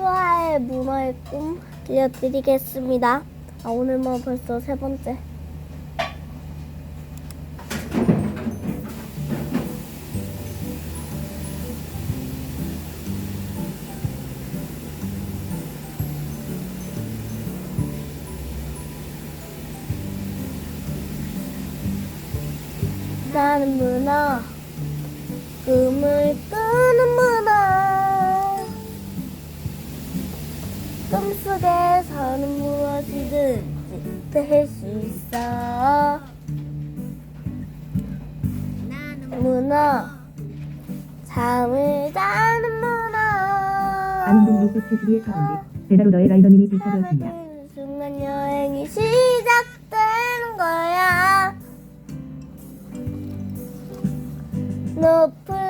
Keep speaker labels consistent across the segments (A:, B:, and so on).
A: 수아의 문어의 꿈 들려드리겠습니다. 아, 오늘 뭐 벌써 세 번째. 나는 문어, 꿈 꿈속에서는 무엇이든지 될수 있어. 문어, 잠을 자는 문어.
B: 안동 로스 테스리의 가운데 배나로 너의 라이더님이 불사되었습니다.
A: 순간 여행이 시작되는 거야. 높은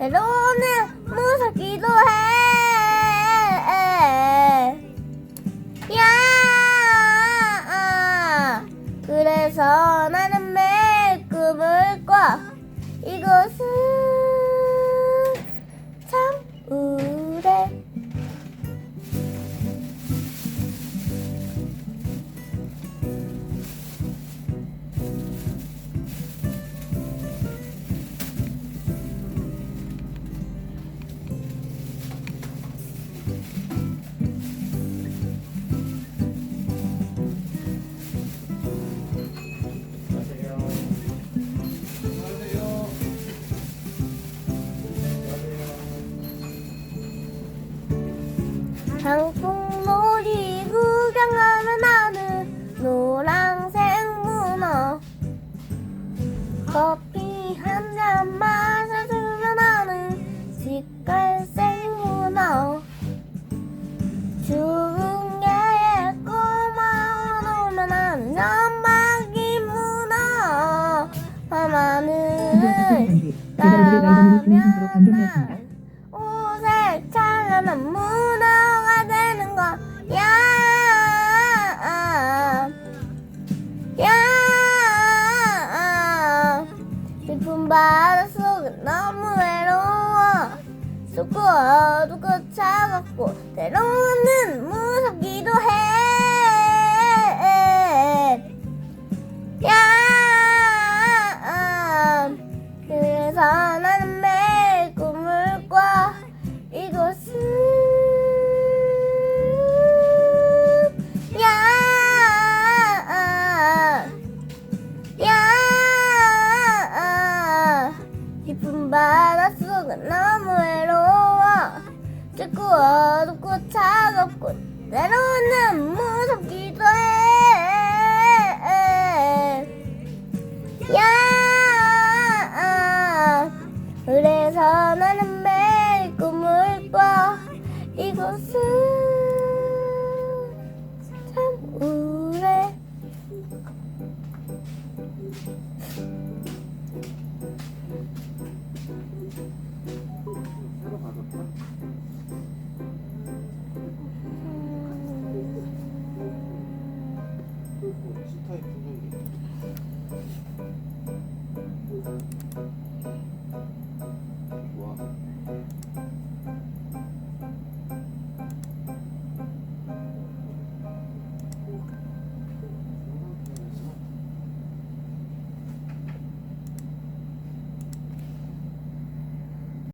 A: 차갑 장풍놀이 구경하는 나는 노란색 문어. 커피 한 잔 마셔주면 나는 색깔색 문어. 개의 꼬마운 오면 나는 연막이 문어.
B: 선수로 변경되었습니다.
A: 오색 찬란한 문어 깊은 바닷속은 너무 외로워. 춥고 어둡고 차갑고 때로는 무 바닷속은 너무 외로워. 춥고 어둡고 차갑고 때로는 무섭기도 해. 야! 그래서 나는 매일 꿈을 꿔. 이곳은 참 우울해.